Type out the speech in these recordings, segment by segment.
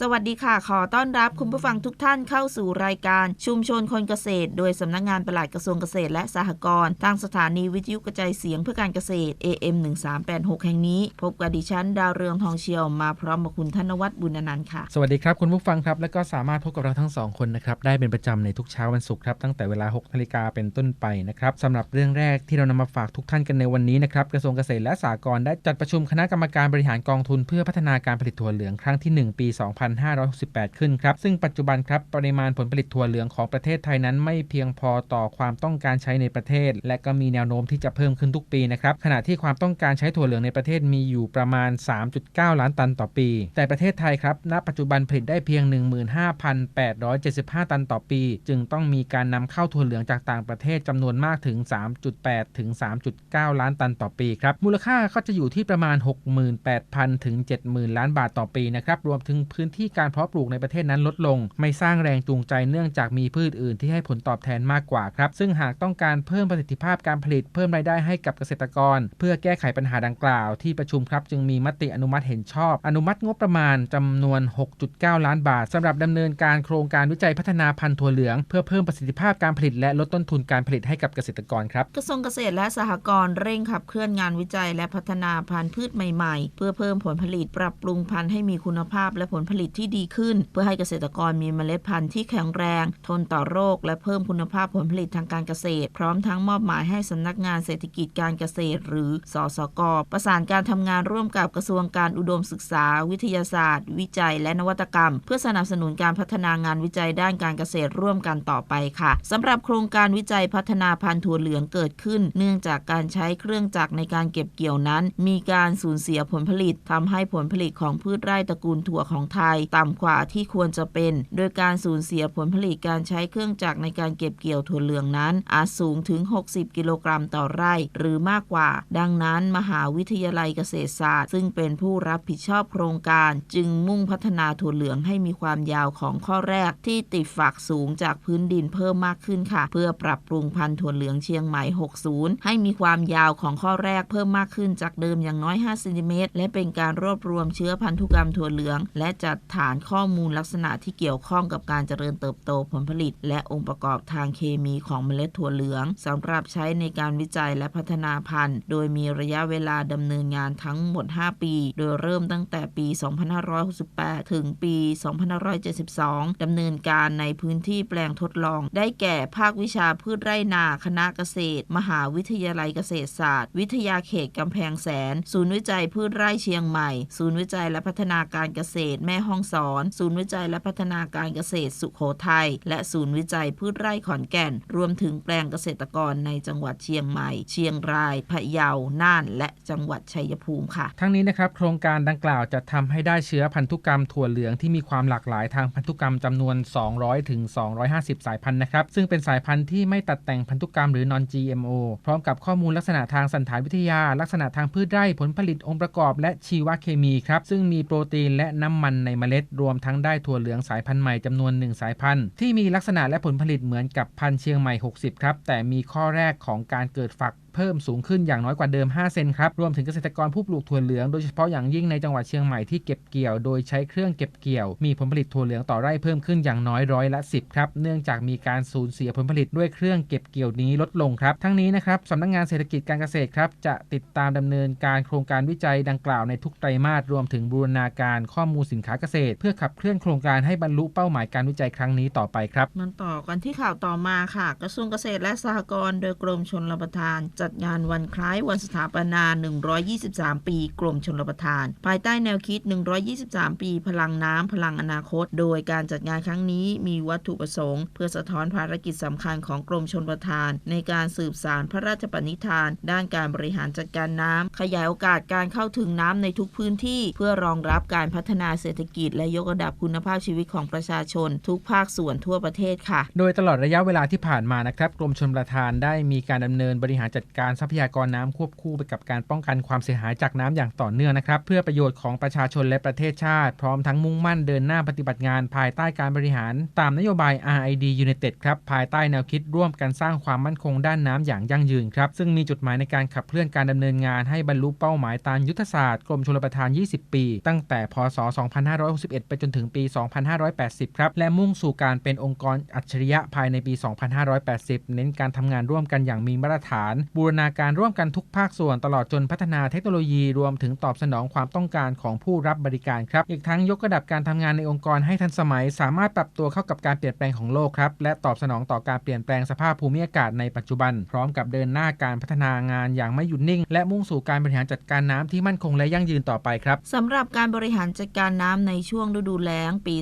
สวัสดีค่ะ ขอต้อนรับคุณผู้ฟังทุกท่านเข้าสู่รายการชุมชนคนเกษตร โดยสำนักงานปลัดกระทรวงเกษตรและสหกรณ์ทางสถานีวิทยุกระจายเสียงเพื่อการเกษตร AM 1386แห่งนี้ พบกับดิฉันดาวเรืองทองเชียวมาพร้อมกับคุณธนวัฒน์บุญนันต์ค่ะ สวัสดีครับคุณผู้ฟังครับและก็สามารถพบกับเราทั้งสองคนนะครับได้เป็นประจำในทุกเช้าวันศุกร์ครับตั้งแต่เวลา6นาฬิกาเป็นต้นไปนะครับสำหรับเรื่องแรกที่เรานำมาฝากทุกท่านกันในวันนี้นะครับกระทรวงเกษตรและสหกรณ์ได้จัดประชุมคณะกรรมการบริหารกองทุนเพื่อพัฒนาการผลิตถั่วเหลืองครั้งที่ 1 ปี2568 ขึ้นครับ ซึ่งปัจจุบันครับปริมาณผลผลิตถั่วเหลืองของประเทศไทยนั้นไม่เพียงพอต่อความต้องการใช้ในประเทศ และก็มีแนวโน้มที่จะเพิ่มขึ้นทุกปีนะครับขณะที่ความต้องการใช้ถั่วเหลืองในประเทศมีอยู่ประมาณ 3.9 ล้านตันต่อปี แต่ประเทศไทยครับณปัจจุบันผลิตได้เพียง 15,875 ตันต่อปี จึงต้องมีการนำเข้าถั่วเหลืองจากต่างประเทศจำนวนมากถึง 3.8 ถึง 3.9 ล้านตันต่อปีครับมูลค่าก็จะอยู่ที่ประมาณ 68,000 ถึง 70,000 ล้านบาทต่อปีนะครับรวมถึงพื้นที่การเพาะปลูกในประเทศนั้นลดลง ไม่สร้างแรงจูงใจเนื่องจากมีพืชอื่นที่ให้ผลตอบแทนมากกว่าครับ ซึ่งหากต้องการเพิ่มประสิทธิภาพการผลิตเพิ่มรายได้ให้กับเกษตรกร เพื่อแก้ไขปัญหาดังกล่าว ที่ประชุมครับจึงมีมติอนุมัติเห็นชอบ อนุมัติงบประมาณจำนวน 6.9 ล้านบาทสำหรับดำเนินการโครงการวิจัยพัฒนาพันธุ์ถั่วเหลือง เพื่อเพิ่มประสิทธิภาพการผลิตและลดต้นทุนการผลิตให้กับเกษตรกรครับกระทรวงเกษตรและสหกรณ์เร่งขับเคลื่อนงานวิจัยและพัฒนาพันธุ์พืชใหม่ ๆ เพื่อเพิ่มผลผลิตปรับปรุงพันธุ์ให้มีคุณภาพและผลผลิตที่ดีขึ้น เพื่อให้เกษตรกรมีเมล็ดพันธุ์ที่แข็งแรง ทนต่อโรค และเพิ่มคุณภาพผลผลิตทางการเกษตร พร้อมทั้งมอบหมายให้สำนักงานเศรษฐกิจการเกษตร หรือสสก ประสานการทำงานร่วมกับกระทรวงการอุดมศึกษา วิทยาศาสตร์ วิจัย และนวัตกรรม เพื่อสนับสนุนการพัฒนางานวิจัยด้านการเกษตรร่วมกันต่อไปค่ะสำหรับโครงการวิจัยพัฒนาพันธุ์ถั่วเหลืองเกิดขึ้น เนื่องจากการใช้เครื่องจักรในการเก็บเกี่ยวนั้น มีการสูญเสียผลผลิตทำให้ผลผลิตของพืชไร่ตระกูลถั่วของไทยต่ำกว่าที่ควรจะเป็น โดยการสูญเสียผลผลิตการใช้เครื่องจักรในการเก็บเกี่ยวถั่วเหลืองนั้น อาจสูงถึง 60 กิโลกรัมต่อไร่ หรือมากกว่า ดังนั้นมหาวิทยาลัยเกษตรศาสตร์ ซึ่งเป็นผู้รับผิดชอบโครงการ จึงมุ่งพัฒนาถั่วเหลืองให้มีความยาวของข้อแรกที่ติดฝักสูงจากพื้นดินเพิ่มมากขึ้นค่ะ เพื่อปรับปรุงพันธุ์ถั่วเหลืองเชียงใหม่ 60 ให้มีความยาวของข้อแรกเพิ่มมากขึ้นจากเดิมอย่างน้อย5เซนติเมตร และเป็นการรวบรวมเชื้อพันธุกรรมถั่วเหลือง และจัดฐานข้อมูลลักษณะที่เกี่ยวข้องกับการเจริญเติบโตผลผลิต และองค์ประกอบทางเคมีของเมล็ดถั่วเหลืองสำหรับใช้ในการวิจัยและพัฒนาพันธุ์ โดยมีระยะเวลาดำเนินงานทั้งหมด 5 ปี โดยเริ่มตั้งแต่ปี 2568 ถึงปี 2572 ดำเนินการในพื้นที่แปลงทดลอง ได้แก่ภาควิชาพืชไร่นา คณะเกษตร มหาวิทยาลัยเกษตรศาสตร์ วิทยาเขตกำแพงแสน ศูนย์วิจัยพืชไร่เชียงใหม่ ศูนย์วิจัยและพัฒนาการเกษตรแม่ฮ่องสอน ศูนย์วิจัยและพัฒนาการเกษตรสุขโขทัย และศูนย์วิจัยพืชไร่ขอนแก่น รวมถึงแปลงเกษตรกรในจังหวัดเชียงใหม่ เชียงราย พะเยา น่าน และจังหวัดชัยภูมิค่ะ ทั้งนี้นะครับ โครงการดังกล่าวจะทำให้ได้เชื้อพันธุกรรมถั่วเหลืองที่มีความหลากหลายทางพันธุกรรมจำนวน 200ถึง250 สายพันธุ์นะครับ ซึ่งเป็นสายพันธุ์ที่ไม่ตัดแต่งพันธุกรรมหรือ non GMO พร้อมกับข้อมูลลักษณะทางสันฐานวิทยา ลักษณะทางพืชไร่ผลผลิตองค์ประกอบ และชีวเคมีครับซึ่งมีโปรตีนและน้ำมันในเมล็ดรวมทั้งได้ถั่วเหลืองสายพันธุ์ใหม่จำนวน 1 สายพันธุ์ที่มีลักษณะและผลผลิตเหมือนกับพันธุ์เชียงใหม่ 60 ครับ แต่มีข้อแรกของการเกิดฝัก เพิ่มสูงขึ้นอย่างน้อยกว่าเดิม 5 เซนครับ รวมถึงเกษตรกรผู้ปลูกถั่วเหลืองโดยเฉพาะอย่างยิ่งในจังหวัดเชียงใหม่ที่เก็บเกี่ยวโดยใช้เครื่องเก็บเกี่ยว มีผลผลิตถั่วเหลืองต่อไร่เพิ่มขึ้นอย่างน้อยร้อยละ 10 ครับ เนื่องจากมีการสูญเสียผลผลิตด้วยเครื่องเก็บเกี่ยวนี้ลดลงครับ ทั้งนี้นะครับสำนักงานเศรษฐกิจการเกษตรครับจะติดตามดำเนินการโครงการวิจัยดังกล่าวในทุกไตรมาสรวมถึงบูรณาการข้อมูลสินค้าเกษตร เพื่อขับเคลื่อนโครงการให้บรรลุเป้าหมายการวิจัยครั้งนี้ต่อไปครับมันต่อกันที่ข่าวต่อมาค่ะ กระทรวงเกษตรและสหกรณ์โดยกรมชนรับประทานจัดงานวันคล้ายวันสถาปนา 123 ปี กรมชนรประทาน ภายใต้แนวคิด 123 ปี พลังน้ำพลังอนาคต โดยการจัดงานครั้งนี้มีวัตถุประสงค์ เพื่อสะท้อนภารกิจสำคัญของกรมชนประทาน ในการสืบสารพระราชปณิธาน ด้านการบริหารจัดการน้ำขยายโอกาสการเข้าถึงน้ำในทุกพื้นที่ เพื่อรองรับการพัฒนาเศรษฐกิจ และยกระดับคุณภาพชีวิตของประชาชน ทุกภาคส่วนทั่วประเทศค่ะ โดยตลอดระยะเวลาที่ผ่านมานะครับกรมชลประทานได้มีการดำเนินบริหารจัดการทรัพยากรน้ำควบคู่ไปกับการป้องกันความเสียหายจากน้ำอย่างต่อเนื่องนะครับ เพื่อประโยชน์ของประชาชนและประเทศชาติ พร้อมทั้งมุ่งมั่นเดินหน้าปฏิบัติงานภายใต้การบริหาร ตามนโยบาย RID United ครับภายใต้แนวคิดร่วมกันสร้างความมั่นคงด้านน้ำอย่างยั่งยืนครับซึ่งมีจุดหมายในการขับเคลื่อนการดำเนินงานให้บรรลุเป้าหมายตามยุทธศาสตร์กรมชลประทาน 20 ปี ตั้งแต่ พศ 2561 ไปจนถึงปี 2580 ครับ และมุ่งสู่การเป็นองค์กรอัจฉริยะภายในปี 2580 เน้นการทำงานร่วมกันอย่างมีมาตรฐานบูรรณาการร่วมกันทุกภาคส่วนตลอดจนพัฒนาเทคโนโลยีรวมถึงตอบสนองความต้องการของผู้รับบริการครับ อีกทั้งยกระดับการทำงานในองค์กรให้ทันสมัย สามารถปรับตัวเข้ากับการเปลี่ยนแปลงของโลกครับ และตอบสนองต่อการเปลี่ยนแปลงสภาพภูมิอากาศในปัจจุบัน พร้อมกับเดินหน้าการพัฒนางานอย่างไม่หยุดนิ่ง และมุ่งสู่การบริหารจัดการน้ำที่มั่นคงและยั่งยืนต่อไปครับสำหรับการบริหารจัดการน้ำในช่วงฤดูแล้งปี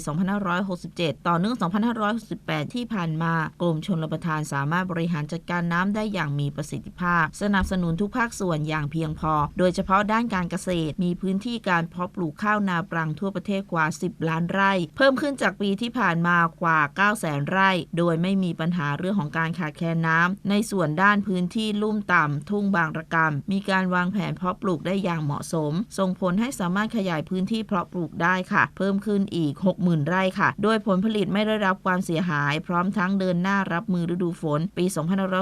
2567 ต่อเนื่อง 2568 ที่ผ่านมากรมชลประทานสามารถบริหารจัดการน้ำได้อย่างมีประสิทธิภาพสนับสนุนทุกภาคส่วนอย่างเพียงพอ โดยเฉพาะด้านการเกษตร มีพื้นที่การเพาะปลูกข้าวนาปรังทั่วประเทศกว่า 10 ล้านไร่ เพิ่มขึ้นจากปีที่ผ่านมากว่า 9 0 0 0 0 ไร่ โดยไม่มีปัญหาเรื่องของการขาดแคลนน้ำ ในส่วนด้านพื้นที่ลุ่มต่ำ ทุ่งบางระกำมีการวางแผนเพาะปลูกได้อย่างเหมาะสม ส่งผลให้สามารถขยายพื้นที่เพาะปลูกได้ค่ะ เพิ่มขึ้นอีก 60,000 ไร่ค่ะ โดยผลผลิตไม่ได้รับความเสียหาย พร้อมทั้งเดินหน้ารับมือฤดูฝน ปี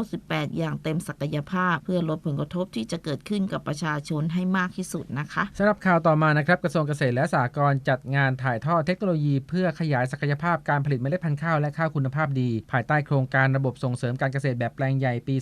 2518 อย่างเต็มศักยภาพ เพื่อลดผลกระทบที่จะเกิดขึ้นกับประชาชนให้มากที่สุดนะคะสำหรับข่าวต่อมานะครับกระทรวงเกษตรและสหกรณ์จัดงานถ่ายทอดเทคโนโลยี เพื่อขยายศักยภาพการผลิตเมล็ดพันธุ์ข้าวและข้าวคุณภาพดี ภายใต้โครงการระบบส่งเสริมการเกษตรแบบแปลงใหญ่ปี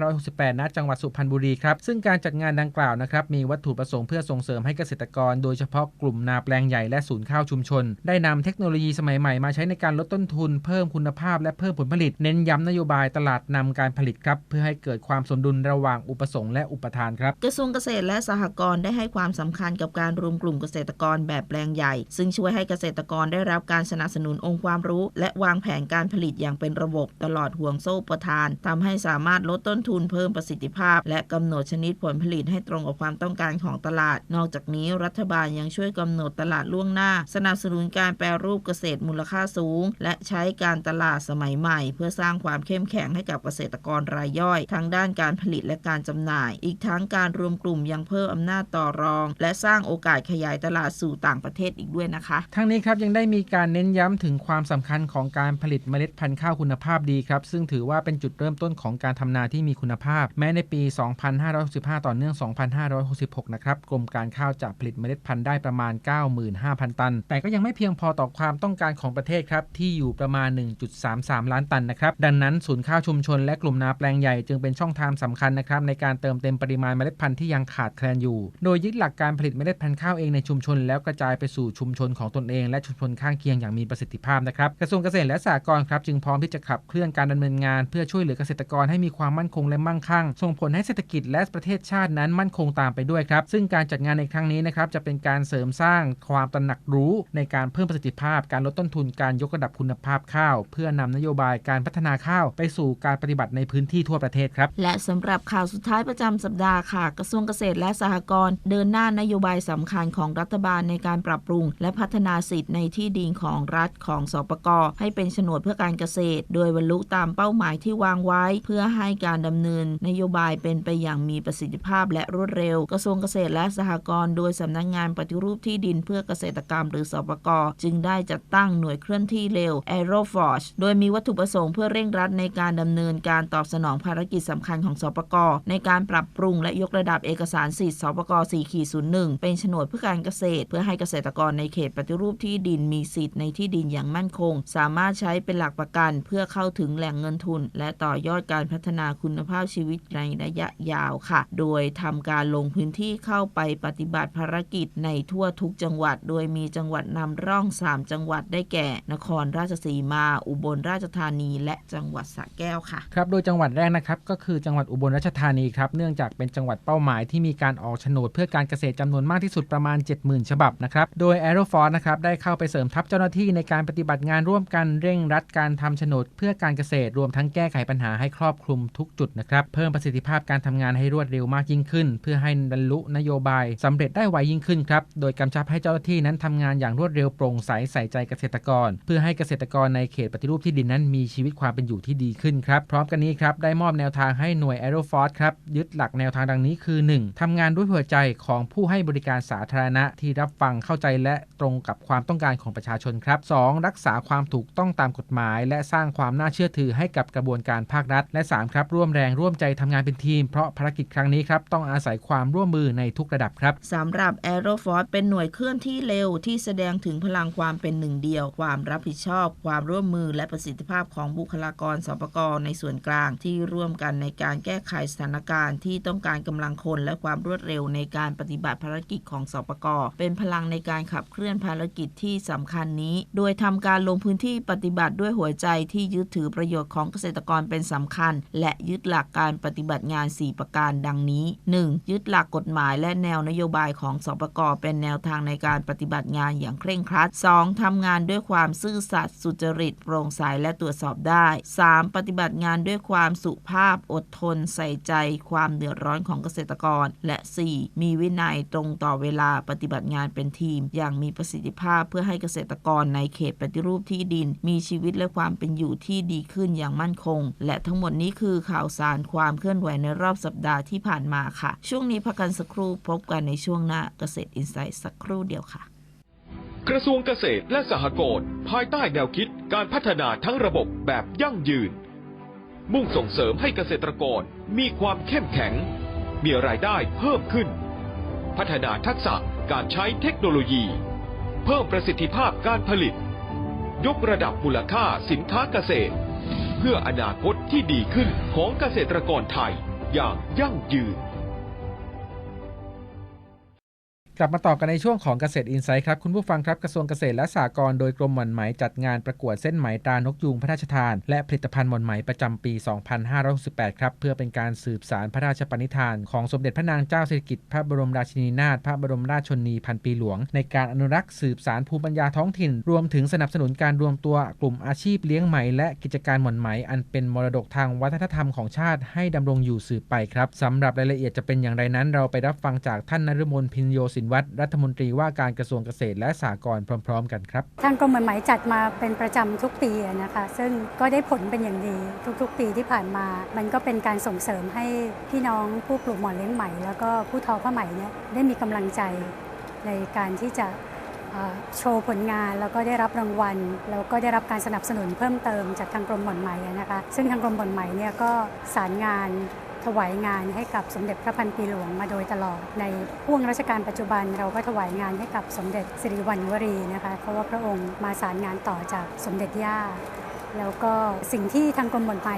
2568 ณ จังหวัดสุพรรณบุรีครับซึ่งการจัดงานดังกล่าวนะครับมีวัตถุประสงค์เพื่อส่งเสริมให้เกษตรกร โดยเฉพาะกลุ่มนาแปลงใหญ่และศูนย์ข้าวชุมชน ได้นำเทคโนโลยีสมัยใหม่มาใช้ในการลดต้นทุน เพิ่มคุณภาพและเพิ่มผลผลิต เน้นย้ำนโยบายตลาดนำการผลิตครับเพื่อให้เกิดความสมดุลระหว่างอุปสงค์และอุปทานครับ กระทรวงเกษตรและสหกรณ์ได้ให้ความสำคัญกับการรวมกลุ่มเกษตรกรแบบแปลงใหญ่ ซึ่งช่วยให้เกษตรกรได้รับการสนับสนุนองค์ความรู้ และวางแผนการผลิตอย่างเป็นระบบตลอดห่วงโซ่ประทานทำให้สามารถลดต้นทุนเพิ่มประสิทธิภาพ และกำหนดชนิดผลผลิตให้ตรงกับความต้องการของตลาด นอกจากนี้รัฐบาลยังช่วยกำหนดตลาดล่วงหน้า สนับสนุนการแปรรูปเกษตรมูลค่าสูง และใช้การตลาดสมัยใหม่ เพื่อสร้างความเข้มแข็งให้กับเกษตรกรรายย่อย ทั้งด้านการผลิตและการจำหน่าย อีกทั้งการรวมกลุ่มยังเพิ่มอำนาจต่อรอง และสร้างโอกาสขยายตลาดสู่ต่างประเทศอีกด้วยนะคะ ทั้งนี้ครับยังได้มีการเน้นย้ำถึงความสำคัญของการผลิตเมล็ดพันธุ์ข้าวคุณภาพดีครับ ซึ่งถือว่าเป็นจุดเริ่มต้นของการทำนาที่มีคุณภาพ แม้ในปี 2565 ต่อเนื่อง 2566 นะครับกรมการข้าวจะผลิตเมล็ดพันธุ์ได้ประมาณ 95,000 ตัน แต่ก็ยังไม่เพียงพอต่อความต้องการของประเทศครับที่อยู่ประมาณ 1.33 ล้านตันนะครับดังนั้นศูนย์ข้าวชุมชนและกลุ่มนาแปลงใหญ่จึงเป็นช่องทางสำคัญนะครับในการเติมเต็มปริมาณเมล็ดพันธุ์ที่ยังขาดแคลนอยู่ โดยยึดหลักการผลิตเมล็ดพันธุ์ข้าวเองในชุมชน แล้วกระจายไปสู่ชุมชนของตนเอง และชุมชนข้างเคียงอย่างมีประสิทธิภาพนะครับกระทรวงเกษตรและสหกรณ์ครับจึงพร้อมที่จะขับเคลื่อนการดำเนินงาน เพื่อช่วยเหลือเกษตรกรให้มีความมั่นคงและมั่งคั่ง ส่งผลให้เศรษฐกิจและประเทศชาตินั้นมั่นคงตามไปด้วยครับซึ่งการจัดงานในครั้งนี้นะครับจะเป็นการเสริมสร้างความตระหนักรู้ในการเพิ่มประสิทธิภาพ การลดต้นทุนการยกระดับคุณภาพข้าว เพื่อนำนโยบายการพัฒนาข้าวไปสู่การปฏิบัติในพื้นที่ทั่วประเทศครับและสำหรับข่าวสุดท้ายประจำสัปดาห์ค่ะ กระทรวงเกษตรและสหกรณ์เดินหน้านโยบายสำคัญของรัฐบาลในการปรับปรุง และพัฒนาสิทธิ์ในที่ดินของรัฐของสปกให้เป็นโฉนดเพื่อการเกษตร โดยบรรลุตามเป้าหมายที่วางไว้ เพื่อให้การดำเนินนโยบายเป็นไปอย่างมีประสิทธิภาพและรวดเร็ว กระทรวงเกษตรและสหกรณ์โดยสำนักงงานปฏิรูปที่ดินเพื่อเกษตรกรรม หรือสปกจึงได้จัดตั้งหน่วยเคลื่อนที่เร็ว Aeroforce โดยมีวัตถุประสงค์เพื่อเร่งรัดในการดำเนินการตอบสนองภารกิจสำคัญของสปกในการปรับปรุงและยกระดับเอกสารสิทธิ์สปก4.01 เป็นโฉนดเพื่อการเกษตร เพื่อให้เกษตรกรในเขตปฏิรูปที่ดินมีสิทธิ์ในที่ดินอย่างมั่นคง สามารถใช้เป็นหลักประกันเพื่อเข้าถึงแหล่งเงินทุน และต่อยอดการพัฒนาคุณภาพชีวิตในระยะยาวค่ะ โดยทำการลงพื้นที่เข้าไปปฏิบัติภารกิจในทั่วทุกจังหวัด โดยมีจังหวัดนำร่อง 3 จังหวัดได้แก่ นครราชสีมา อุบลราชธานี และจังหวัดสระแก้วค่ะ ครับ โดยจังหวัดแรกนะครับ ก็คือจังหวัดอุบลราชธานีครับเนื่องจากเป็นจังหวัดเป้าหมายที่มีการออกโฉนดเพื่อการเกษตรจำนวนมากที่สุดประมาณ 70,000 ฉบับนะครับโดย a e r o f o r c e นะครับได้เข้าไปเสริมทัพเจ้าหน้าที่ในการปฏิบัติงานร่วมกันเร่งรัดการทำโฉนดเพื่อการเกษตรรวมทั้งแก้ไขปัญหาให้ครอบคลุมทุกจุดนะครับเพิ่มประสิทธิภาพการทำงานให้รวดเร็วมากยิ่งขึ้น เพื่อให้บรรลุนโยบายสำเร็จได้ไวยิ่งขึ้นครับโดยกำชับให้เจ้าหน้าที่นั้นทำงานอย่างรวดเร็วโปร่งใสใส่ใจเกษตรกร เพื่อให้เกษตรกรในเขตปฏิรูปที่ดินนั้นมีชีวิตความเป็นอยู่ที่ดีขึ้นครับพร้อมกันนี้ครับได้มอบแนวทางให้หน่วย a e r o f o r c e ครับยึดหลักแนวทางดังนี้คือ 1. ทำงานด้วยหัวใจของผู้ให้บริการสาธารณะที่รับฟังเข้าใจและตรงกับความต้องการของประชาชนครับ 2. รักษาความถูกต้องตามกฎหมาย และสร้างความน่าเชื่อถือให้กับกระบวนการภาครัฐ และ 3. ครับ ร่วมแรงร่วมใจทำงานเป็นทีม เพราะภารกิจครั้งนี้ครับต้องอาศัยความร่วมมือในทุกระดับครับสำหรับ a e r o f o r c e เป็นหน่วยเคลื่อนที่เร็วที่แสดงถึงพลังความเป็นหนึ่งเดียว ความรับผิดชอบ ความร่วมมือและประสิทธิภาพของบุคลากรสปกในส่วนกลางที่ร่วมกันในการแก้ไขสถานการณ์ที่ต้องการกำลังคนและความรวดเร็วในการปฏิบัติภารกิจของสปกเป็นพลังในการขับเคลื่อนภารกิจที่สำคัญนี้ โดยทำการลงพื้นที่ปฏิบัติด้วยหัวใจที่ยึดถือประโยชน์ของเกษตรกรเป็นสำคัญ และยึดหลักการปฏิบัติงาน 4 ประการดังนี้ 1. ยึดหลักกฎหมายและแนวนโยบายของสปกเป็นแนวทางในการปฏิบัติงานอย่างเคร่งครัด 2. ทำงานด้วยความซื่อสัตย์สุจริต โปร่งใสและตรวจสอบได้ 3. ปฏิบัติงานด้วยความสุภาพอดทนใส่ใจความเดือดร้อนของเกษตรกร และ 4. มีวินัยตรงต่อเวลาปฏิบัติงานเป็นทีม อย่างมีประสิทธิภาพเพื่อให้เกษตรกรในเขตปฏิรูปที่ดิน มีชีวิตและความเป็นอยู่ที่ดีขึ้นอย่างมั่นคง และทั้งหมดนี้คือข่าวสารความเคลื่อนไหวในรอบสัปดาห์ที่ผ่านมาค่ะ ช่วงนี้พักกันสักครู่พบกันในช่วงหน้าเกษตรอินไซต์สักครู่เดียวค่ะกระทรวงเกษตรและสหกรณ์ภายใต้แนวคิดการพัฒนาทั้งระบบแบบยั่งยืน มุ่งส่งเสริมให้เกษตรกรมีความเข้มแข็ง มีรายได้เพิ่มขึ้น พัฒนาทักษะการใช้เทคโนโลยี เพิ่มประสิทธิภาพการผลิต ยกระดับมูลค่าสินค้าเกษตร เพื่ออนาคตที่ดีขึ้นของเกษตรกรไทยอย่างยั่งยืน กลับมาต่อกันในช่วงของเกษตรอินไซต์ครับ คุณผู้ฟังครับกระทรวงเกษตรและสหกรณ์โดยกรมหม่อนไหมจัดงานประกวดเส้นไหมตานกยูงพระราชทาน และผลิตภัณฑ์หม่อนไหมประจำปี 2568 ครับ เพื่อเป็นการสืบสารพระราชปณิธาน ของสมเด็จพระนางเจ้าสิริกิติ์พระบรมราชินีนาถพระบรมราชชนีพันปีหลวง ในการอนุรักษ์สืบสารภูมิปัญญาท้องถิ่น รวมถึงสนับสนุนการรวมตัวกลุ่มอาชีพเลี้ยงไหม และกิจการหม่อนไหม อันเป็นมรดกทางวัฒนธรรมของชาติให้ดำรงอยู่สืบไปครับสำหรับรายละเอียดจะเป็นอย่างไรนั้น เราไปรับฟังจากท่านนฤมลพินโยสินวัตรรัฐมนตรีว่าการกระทรวงเกษตรและสหกรณ์พร้อม ๆ กันครับทางกรมหม่อนไหมจัดมาเป็นประจำทุกปีนะคะ ซึ่งก็ได้ผลเป็นอย่างดีทุกๆ ปีที่ผ่านมา มันก็เป็นการส่งเสริมให้พี่น้องผู้ปลูกหมอนเลี้ยงไหม แล้วก็ผู้ทอผ้าไหมเนี่ยได้มีกำลังใจในการที่จะโชว์ผลงานแล้วก็ได้รับรางวัล แล้วก็ได้รับการสนับสนุนเพิ่มเติมจากทางกรมหม่อนไหมนะคะ ซึ่งทางกรมหม่อนไหมเนี่ยก็สารงาน ถวายงานให้กับสมเด็จพระพันปีหลวงมาโดยตลอด ในพ่วงรัชกาลปัจจุบันเราก็ถวายงานให้กับสมเด็จสิริวัณวรีนะคะเพราะว่าพระองค์มาสารงานต่อจากสมเด็จย่า แล้วก็สิ่งที่ทางกรมหม่อนไหม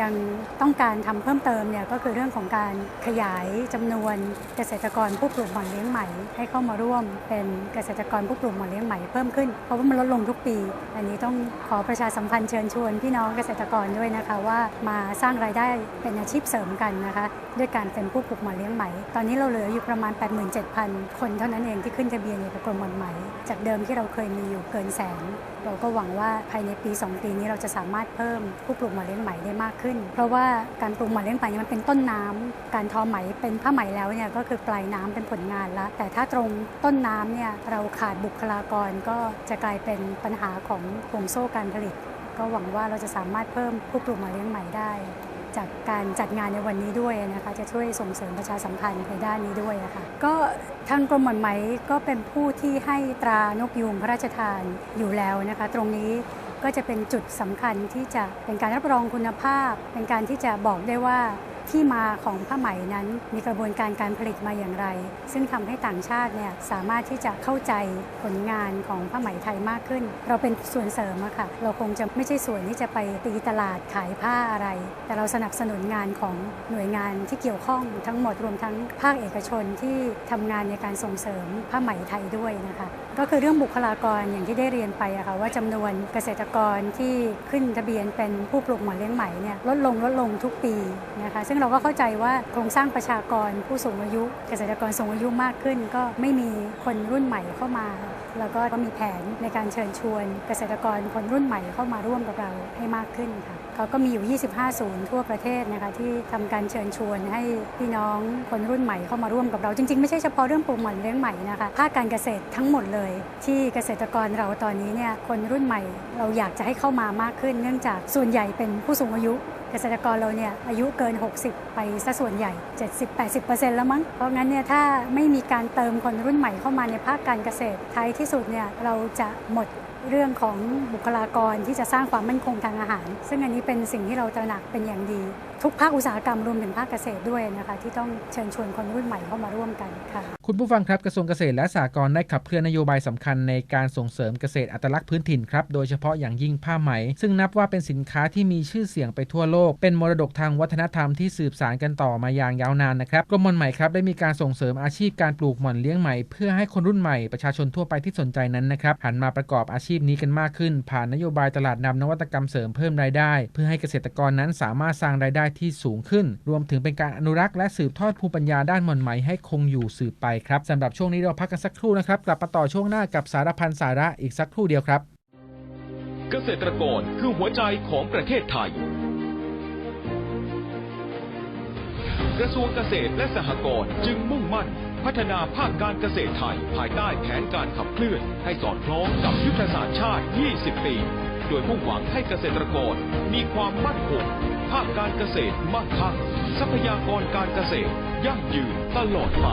ยังต้องการทำเพิ่มเติมเนี่ยก็คือเรื่องของการขยายจำนวนเกษตรกรผู้ปลูกหม่อนเลี้ยงไหมให้เข้ามาร่วมเป็นเกษตรกรผู้ปลูกหม่อนเลี้ยงไหมเพิ่มขึ้นเพราะว่ามันลดลงทุกปี อันนี้ต้องขอประชาสัมพันธ์เชิญชวนพี่น้องเกษตรกรด้วยนะคะว่ามาสร้างรายได้เป็นอาชีพเสริมกันนะคะด้วยการเป็นผู้ปลูกหม่อนเลี้ยงไหมตอนนี้เราเหลืออยู่ประมาณ 87,000 คนเท่านั้นเองที่ขึ้นทะเบียนอยู่กับกรมหม่อนไหมจากเดิมที่เราเคยมีอยู่เกินแสน เราก็หวังว่าภายในปี 2 ปีนี้เราจะสามารถเพิ่มผู้ปลูกหมาเลี้ยงไหมได้มากขึ้น เพราะว่าการปลูกหมาเลี้ยงไหมเนี่มันเป็นต้นน้ำการทอไหมเป็นผ้าไหมแล้วเนี่ยก็คือปลายน้ำเป็นผลงานละแต่ถ้าตรงต้นน้ำเนี่ยเราขาดบุคลากรก็จะกลายเป็นปัญหาของห่วงโซ่การผลิต ก็หวังว่าเราจะสามารถเพิ่มผู้ปลูกหมาเลี้ยงไหมได้ จากการจัดงานในวันนี้ด้วยนะคะ จะช่วยส่งเสริมประชาสัมพันธ์ในด้านนี้ด้วยะค่ะก็ทางกรมหม่อนไหมก็เป็นผู้ที่ให้ตรานกยูงพระราชทานอยู่แล้วนะคะ ตรงนี้ก็จะเป็นจุดสำคัญที่จะเป็นการรับรองคุณภาพ เป็นการที่จะบอกได้ว่า ที่มาของผ้าไหมนั้นมีกระบวนการการผลิตมาอย่างไร ซึ่งทำให้ต่างชาติเนี่ยสามารถที่จะเข้าใจผลงานของผ้าไหมไทยมากขึ้น เราเป็นส่วนเสริมอะค่ะ เราคงจะไม่ใช่ส่วนที่จะไปตีตลาดขายผ้าอะไร แต่เราสนับสนุนงานของหน่วยงานที่เกี่ยวข้องทั้งหมดรวมทั้งภาคเอกชนที่ทำงานในการส่งเสริมผ้าไหมไทยด้วยนะคะก็คือเรื่องบุคลากรอย่างที่ได้เรียนไปอะค่ะว่าจำนวนเกษตรกรที่ขึ้นทะเบียนเป็นผู้ปลูกหมอนเลี้ยงไหมเนี่ยลดลงลดลงทุกปีนะคะซึ่งเราก็เข้าใจว่าโครงสร้างประชากรผู้สูงอายุ เกษตรกรสูงอายุมากขึ้น ก็ไม่มีคนรุ่นใหม่เข้ามา แล้วก็มีแผนในการเชิญชวน เกษตรกรคนรุ่นใหม่เข้ามาร่วมกับเราให้มากขึ้นค่ะเขาก็มีอยู่ 25 ศูนย์ทั่วประเทศนะคะที่ทำการเชิญชวนให้พี่น้องคนรุ่นใหม่เข้ามาร่วมกับเราจริงๆ ไม่ใช่เฉพาะเรื่องปลูกหม่อนเลี้ยงใหม่นะคะภาคการเกษตรทั้งหมดเลย ที่เกษตรกรเราตอนนี้เนี่ยคนรุ่นใหม่เราอยากจะให้เข้ามามากขึ้น เนื่องจากส่วนใหญ่เป็นผู้สูงอายุ เกษตรกรเราเนี่ยอายุเกิน 60 ไปซะส่วนใหญ่ 70-80%แล้วมั้ง เพราะงั้นเนี่ยถ้าไม่มีการเติมคนรุ่นใหม่เข้ามาในภาคการเกษตรท้ายที่สุดเนี่ยเราจะหมดเรื่องของบุคลากรที่จะสร้างความมั่นคงทางอาหาร ซึ่งอันนี้เป็นสิ่งที่เราตระหนักเป็นอย่างดี ทุกภาคอุตสาหกรรมรวมถึงภาคเกษตรด้วยนะคะที่ต้องเชิญชวนคนรุ่นใหม่เข้ามาร่วมกันค่ะคุณผู้ฟังครับกระทรวงเกษตรและสหกรณ์ได้ขับเคลื่อนนโยบายสำคัญในการส่งเสริมเกษตรอัตลักษณ์พื้นถิ่นครับโดยเฉพาะอย่างยิ่งผ้าไหม ซึ่งนับว่าเป็นสินค้าที่มีชื่อเสียงไปทั่วโลก เป็นมรดกทางวัฒนธรรมที่สืบสานกันต่อมาอย่างยาวนานนะครับกรมหม่อนไหมครับได้มีการส่งเสริมอาชีพการปลูกหม่อนเลี้ยงไหมเพื่อให้คนรุ่นใหม่ประชาชนทั่วไปที่สนใจนั้นนะครับหันมาประกอบอาชีพนี้กันมากขึ้น ผ่านนโยบายตลาดนำนวัตกรรมเสริมเพิ่มรายได้ เพื่อให้เกษตรกรนั้นสามารถสร้างรายได้ที่สูงขึ้น รวมถึงเป็นการอนุรักษ์และสืบทอดภูมิปัญญาด้านหม่อนไหมให้คงอยู่สืบไปครับสำหรับช่วงนี้เราพักกันสักครู่นะครับกลับมาต่อช่วงหน้ากับสารพันสาระอีกสักครู่เดียวครับ เกษตรกรคือหัวใจของประเทศไทย กระทรวงเกษตรและสหกรณ์จึงมุ่งมั่นพัฒนาภาคการเกษตรไทย ภายใต้แผนการขับเคลื่อน ให้สอดคล้องกับยุทธศาสตร์ชาติ 20 ปี โดยมุ่งหวังให้เกษตรกรมีความมั่นคง ภาคการเกษตรมั่งคั่งทรัพยากรการเกษตร ยั่งยืนตลอดไป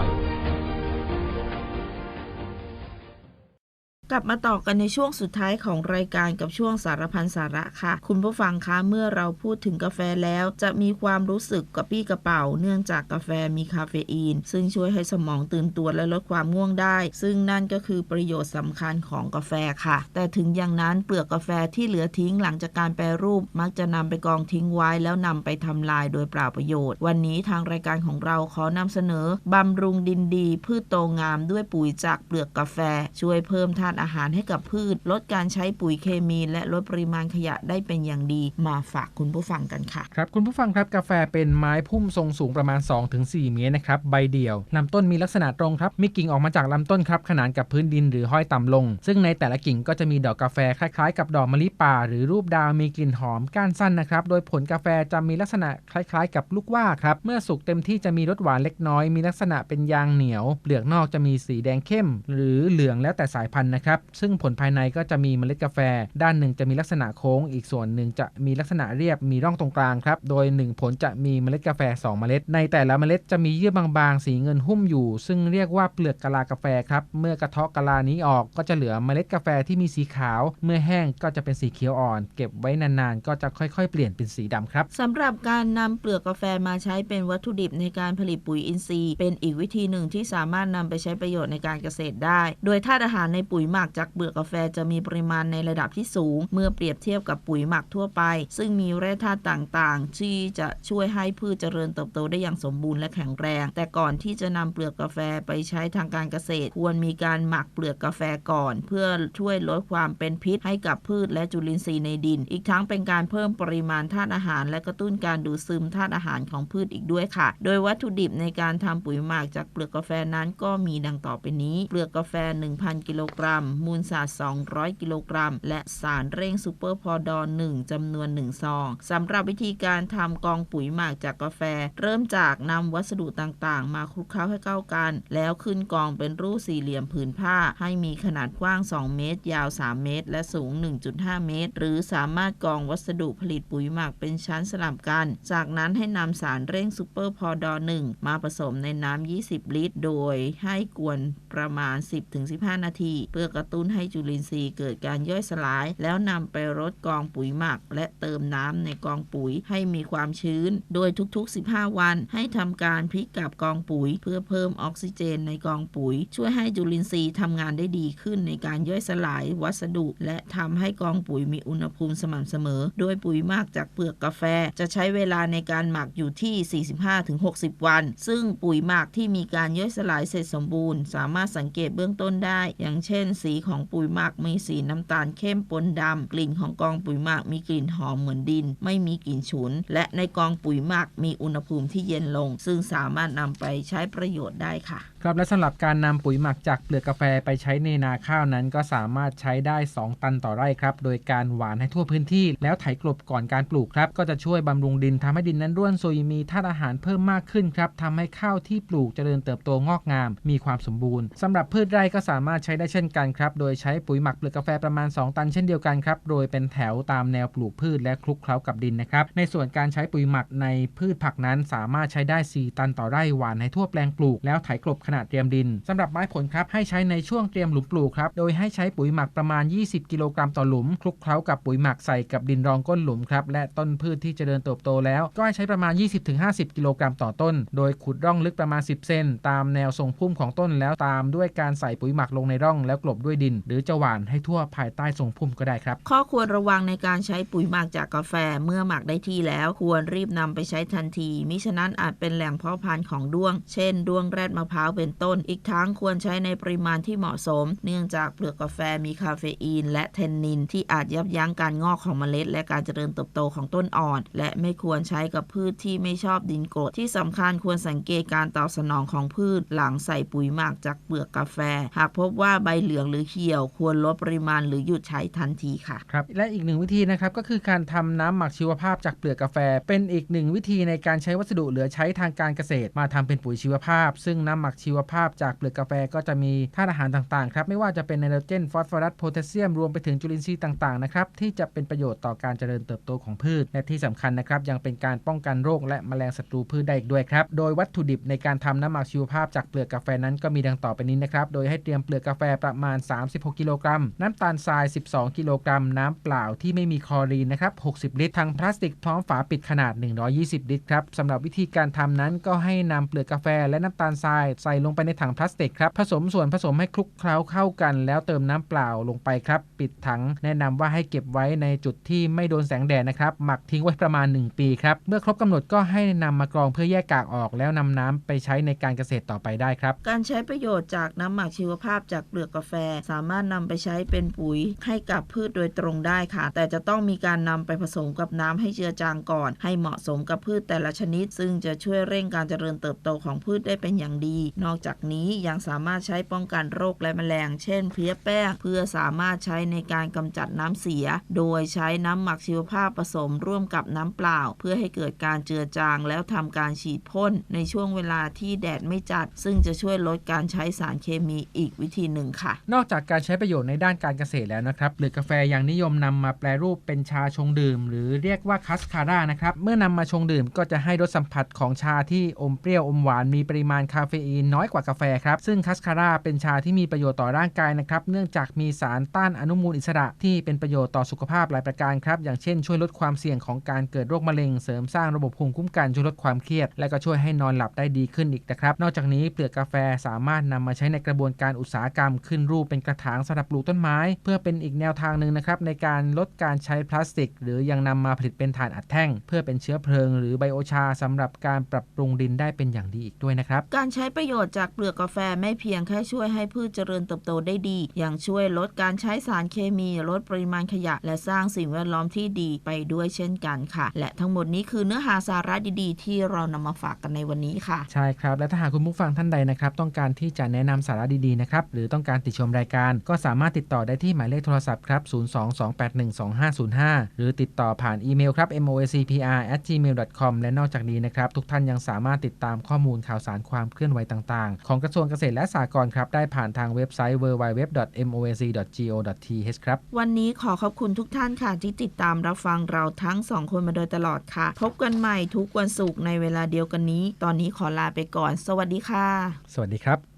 กลับมาต่อกันในช่วงสุดท้ายของรายการกับช่วงสารพันสาระค่ะ คุณผู้ฟังคะเมื่อเราพูดถึงกาแฟแล้ว จะมีความรู้สึกกระปี้กระเป๋า เนื่องจากกาแฟมีคาเฟอีน ซึ่งช่วยให้สมองตื่นตัวและลดความง่วงได้ ซึ่งนั่นก็คือประโยชน์สำคัญของกาแฟค่ะ แต่ถึงอย่างนั้นเปลือกกาแฟที่เหลือทิ้งหลังจากการแปรรูป มักจะนำไปกองทิ้งไว้แล้วนำไปทำลายโดยเปล่าประโยชน์ วันนี้ทางรายการของเราขอนำเสนอบำรุงดินดี พืชโตงามด้วยปุ๋ยจากเปลือกกาแฟ ช่วยเพิ่มธาตุอาหารให้กับพืช ลดการใช้ปุ๋ยเคมี และลดปริมาณขยะได้เป็นอย่างดี มาฝากคุณผู้ฟังกันค่ะ ครับคุณผู้ฟังครับกาแฟเป็นไม้พุ่มทรงสูงประมาณ 2-4 เมตรนะครับใบเดี่ยวลำต้นมีลักษณะตรงครับมีกิ่งออกมาจากลำต้นครับขนานกับพื้นดินหรือห้อยต่ำลง ซึ่งในแต่ละกิ่งก็จะมีดอกกาแฟคล้ายๆ กับดอกมะลิป่า หรือรูปดาวมีกลิ่นหอมก้านสั้นนะครับโดยผลกาแฟจะมีลักษณะคล้าย ๆ กับลูกว่าครับเมื่อสุกเต็มที่จะมีรสหวานเล็กน้อย มีลักษณะเป็นยางเหนียว เปลือกนอกจะมีสีแดงเข้ม หรือเหลืองแล้วแต่สายพันธุ์นะครับซึ่งผลภายในก็จะมีเมล็ดกาแฟ ด้านหนึ่งจะมีลักษณะโค้ง อีกส่วนหนึ่งจะมีลักษณะเรียบมีร่องตรงกลางครับโดย 1 ผลจะมีเมล็ดกาแฟ 2 เมล็ด ในแต่ละเมล็ดจะมีเยื่อบางๆ สีเงินหุ้มอยู่ ซึ่งเรียกว่าเปลือกกะลากาแฟครับเมื่อกระเทาะกะลานี้ออกก็จะเหลือเมล็ดกาแฟที่มีสีขาว เมื่อแห้งก็จะเป็นสีเขียวอ่อน เก็บไว้นานๆ ก็จะค่อยๆ เปลี่ยนเป็นสีดำครับสำหรับการนำเปลือกกาแฟมาใช้เป็นวัตถุดิบในการผลิตปุ๋ยอินทรีย์ เป็นอีกวิธีหนึ่งที่สามารถนำไปใช้ประโยชน์ในการเกษตรได้ โดยธาตุอาหารในปุ๋ยหมักจากเปลือกกาแฟจะมีปริมาณในระดับที่สูง เมื่อเปรียบเทียบกับปุ๋ยหมักทั่วไป ซึ่งมีแร่ธาตุต่างๆ ที่จะช่วยให้พืชเจริญเติบโตได้อย่างสมบูรณ์และแข็งแรง แต่ก่อนที่จะนำเปลือกกาแฟไปใช้ทางการเกษตร ควรมีการหมักเปลือกกาแฟก่อน เพื่อช่วยลดความเป็นพิษให้กับพืชและจุลินทรีย์ในดิน อีกทั้งเป็นการเพิ่มปริมาณธาตุอาหาร และกระตุ้นการดูดซึมธาตุอาหารของพืชอีกด้วยค่ะ โดยวัตถุดิบในการทำปุ๋ยหมักจากเปลือกกาแฟนั้นก็มีดังต่อไปนี้ เปลือกกาแฟ 1,000 กิโลกรัมมูลสาร200 กิโลกรัม และสารเร่งซูเปอร์พอดอน1จำนวน 1 ซองสำหรับวิธีการทำกองปุ๋ยหมักจากกาแฟ เริ่มจากนำวัสดุต่างๆ มาคลุกเคล้าให้เข้ากัน แล้วขึ้นกองเป็นรูปสี่เหลี่ยมผืนผ้า ให้มีขนาดกว้าง 2 เมตร ยาว 3 เมตร และสูง 1.5 เมตร หรือสามารถกองวัสดุผลิตปุ๋ยหมักเป็นชั้นสลับกัน จากนั้นให้นำสารเร่งซูเปอร์พอดอ1มาผสมในน้ำ 20 ลิตร โดยให้กวนประมาณ 10-15 นาที เพื่อกระตุ้นให้จุลินทรีย์เกิดการย่อยสลาย แล้วนำไปรดกองปุ๋ยหมัก และเติมน้ำในกองปุ๋ยให้มีความชื้น โดยทุกๆ 15 วัน ให้ทำการพลิกกลับกองปุ๋ย เพื่อเพิ่มออกซิเจนในกองปุ๋ย ช่วยให้จุลินทรีย์ทำงานได้ดีขึ้นในการย่อยสลายวัสดุ และทำให้กองปุ๋ยมีอุณหภูมิสม่ำเสมอ โดยปุ๋ยหมักจากเปลือกกาแฟ จะใช้เวลาในการหมักอยู่ที่ 45-60 วัน ซึ่งปุ๋ยหมักที่มีการย่อยสลายเสร็จสมบูรณ์ สามารถสังเกตเบื้องต้นได้ อย่างเช่นสีของปุ๋ยหมักมีสีน้ำตาลเข้มปนดำกลิ่นของกองปุ๋ยหมักมีกลิ่นหอมเหมือนดิน ไม่มีกลิ่นฉุน และในกองปุ๋ยหมักมีอุณหภูมิที่เย็นลง ซึ่งสามารถนำไปใช้ประโยชน์ได้ค่ะครับและสำหรับการนำปุ๋ยหมักจากเปลือกกาแฟไปใช้ในนาข้าวนั้น ก็สามารถใช้ได้ 2 ตันต่อไร่ครับ โดยการหว่านให้ทั่วพื้นที่ แล้วไถกลบก่อนการปลูกครับ ก็จะช่วยบำรุงดินทำให้ดินนั้นร่วนซุยมีธาตุอาหารเพิ่มมากขึ้นครับทำให้ข้าวที่ปลูกเจริญเติบโตงอกงาม มีความสมบูรณ์สำหรับพืชไร่ก็สามารถใช้ได้เช่นกันครับโดยใช้ปุ๋ยหมักเปลือกกาแฟประมาณ 2 ตันเช่นเดียวกันครับโดยเป็นแถวตามแนวปลูกพืชและคลุกเคล้ากับดินนะครับในส่วนการใช้ปุ๋ยหมักในพืชผักนั้น สามารถใช้ได้ 4 ตันต่อไร่หว่านให้ทั่วแปลงปลูกแล้วไถกลบขนาดเตรียมดินสำหรับไม้ผลครับให้ใช้ในช่วงเตรียมหลุมปลูกครับโดยให้ใช้ปุ๋ยหมักประมาณ 20 กิโลกรัมต่อหลุม คลุกเคล้ากับปุ๋ยหมักใส่กับดินรองก้นหลุมครับและต้นพืชที่จเจริญเติบโตแล้ว ก็ให้ใช้ประมาณ 20-50 กิโลกรัมต่อต้น โดยขุดร่องลึกประมาณ 10 เซนตามแนวทรงพุ่มของต้นแล้วตามด้วยการใส่ปุ๋ยหมักลงในร่องแล้วกลบด้วยดิน หรือจะหว่านให้ทั่วภายใต้ทรงพุ่มก็ได้ครับ ข้อควรระวังในการใช้ปุ๋ยหมักจากกาแฟเมื่อหมักได้ที่แล้วควรรีบนำไปใช้ทันทีมิฉะนั้นอาจเป็นแหล่งเพาะพันธุ์ของด้วง เช่นด้วงแรดมะพร้าวเป็นต้น อีกทั้งควรใช้ในปริมาณที่เหมาะสม เนื่องจากเปลือกกาแฟมีคาเฟอีน และเทนนิน ที่อาจยับยั้งการงอกของเมล็ด และการเจริญเติบโตของต้นอ่อน และไม่ควรใช้กับพืชที่ไม่ชอบดินกรดที่สำคัญควรสังเกตการตอบสนองของพืช หลังใส่ปุ๋ยหมักจากเปลือกกาแฟ หากพบว่าใบเหลืองหรือเขียว ควรลดปริมาณหรือหยุดใช้ทันทีค่ะครับและอีกหนึ่งวิธีนะครับก็คือการทำน้ำหมักชีวภาพจากเปลือกกาแฟ เป็นอีกหนึ่งวิธีในการใช้วัสดุเหลือใช้ทางการเกษตร มาทำเป็นปุ๋ยชีวภาพ ซึ่งน้ำหมักชีีวภาพจากเปลือกกาแฟก็จะมีธาตุอาหารต่างๆครับไม่ว่าจะเป็นไนโตรเจนฟอสฟอรัสโพแทสเซียมรวมไปถึงจุลินทรีย์ต่างๆนะครับที่จะเป็นประโยชน์ต่อการเจริญเติบโตของพืช และที่สำคัญนะครับยังเป็นการป้องกันโรคและแมลงศัตรูพืชได้อีกด้วยครับโดยวัตถุดิบในการทำน้ำหมักชีวภาพจากเปลือกกาแฟนั้นก็มีดังต่อไปนี้นะครับโดยให้เตรียมเปลือกกาแฟประมาณ 36 กิโลกรัม น้ำตาลทราย 12 กิโลกรัม น้ำเปล่าที่ไม่มีคลอรีนนะครับ60 ลิตรทางพลาสติกพร้อมฝาปิดขนาด 120 ลิตรครับสำหรับวิธีการทำนั้นก็ให้นำเปลือกกาแฟและน้ำตาลทรายใส่ลงไปในถังพลาสติกครับผสมส่วนผสมให้คลุกเคล้าเข้ากัน แล้วเติมน้ำเปล่าลงไปครับ ปิดถังแนะนำว่าให้เก็บไว้ในจุดที่ไม่โดนแสงแดดนะครับหมักทิ้งไว้ประมาณ 1 ปีครับเมื่อครบกำหนดก็ให้นำมากรองเพื่อแยกกากออก แล้วนำน้ำไปใช้ในการเกษตรต่อไปได้ครับ การใช้ประโยชน์จากน้ำหมักชีวภาพจากเปลือกกาแฟ สามารถนำไปใช้เป็นปุ๋ยให้กับพืชโดยตรงได้ค่ะ แต่จะต้องมีการนำไปผสมกับน้ำให้เจือจางก่อน ให้เหมาะสมกับพืชแต่ละชนิด ซึ่งจะช่วยเร่งการเจริญเติบโตของพืชได้เป็นอย่างดีนอกจากนี้ยังสามารถใช้ป้องกันโรคและแมลง เช่นเพลี้ยแป้ง เพื่อสามารถใช้ในการกำจัดน้ำเสีย โดยใช้น้ำหมักชีวภาพผสมร่วมกับน้ำเปล่า เพื่อให้เกิดการเจือจางแล้วทำการฉีดพ่นในช่วงเวลาที่แดดไม่จัด ซึ่งจะช่วยลดการใช้สารเคมีอีกวิธีหนึ่งค่ะ นอกจากการใช้ประโยชน์ในด้านการเกษตรแล้วนะครับเปลือกกาแฟยังนิยมนำมาแปรรูปเป็นชาชงดื่ม หรือเรียกว่าคัสคาร่านะครับเมื่อนำมาชงดื่มก็จะให้รสสัมผัสของชาที่อมเปรี้ยวอมหวานมีปริมาณคาเฟอีนน้อย้อยกว่ากาแฟครับ ซึ่งคัสคาร่าเป็นชาที่มีประโยชน์ต่อร่างกายนะครับ เนื่องจากมีสารต้านอนุมูลอิสระที่เป็นประโยชน์ต่อสุขภาพหลายประการครับ อย่างเช่นช่วยลดความเสี่ยงของการเกิดโรคมะเร็ง เสริมสร้างระบบภูมิคุ้มกันช่วยลดความเครียด และก็ช่วยให้นอนหลับได้ดีขึ้นอีกนะครับ นอกจากนี้เปลือกกาแฟสามารถนำมาใช้ในกระบวนการอุตสาหกรรม ขึ้นรูปเป็นกระถางสำหรับปลูกต้นไม้ เพื่อเป็นอีกแนวทางหนึ่งนะครับในการลดการใช้พลาสติก หรือยังนำมาผลิตเป็นถ่านอัดแท่ง เพื่อเป็นเชื้อเพลิง หรือไบโอชาสำหรับการปรับปรุงดินได้เป็นอย่างดีอีกด้วยนะครับการใช้ประโยชน์จากเปลือกกาแฟไม่เพียงแค่ช่วยให้พืชเจริญเติบโตได้ดี ยังช่วยลดการใช้สารเคมี ลดปริมาณขยะ และสร้างสิ่งแวดล้อมที่ดีไปด้วยเช่นกันค่ะ และทั้งหมดนี้คือเนื้อหาสาระดี ๆ ที่เรานำมาฝากกันในวันนี้ค่ะ ใช่ครับ และถ้าหากคุณผู้ฟังท่านใดนะครับ ต้องการที่จะแนะนำสาระดีๆนะครับหรือต้องการติชมรายการ ก็สามารถติดต่อได้ที่หมายเลขโทรศัพท์ครับ022812505 หรือติดต่อผ่านอีเมลครับ moacpr@gmail.com และนอกจากนี้นะครับทุกท่านยังสามารถติดตามข้อมูลข่าวสารความเคลื่อนไหวต่างต่างๆ ของกระทรวงเกษตรและสหกรณ์ครับ ได้ผ่านทางเว็บไซต์ www.moac.go.th ครับ วันนี้ขอขอบคุณทุกท่านค่ะ ที่ติดตามรับฟังเราทั้งสองคนมาโดยตลอดค่ะ พบกันใหม่ทุกวันศุกร์ในเวลาเดียวกันนี้ ตอนนี้ขอลาไปก่อน สวัสดีค่ะ สวัสดีครับ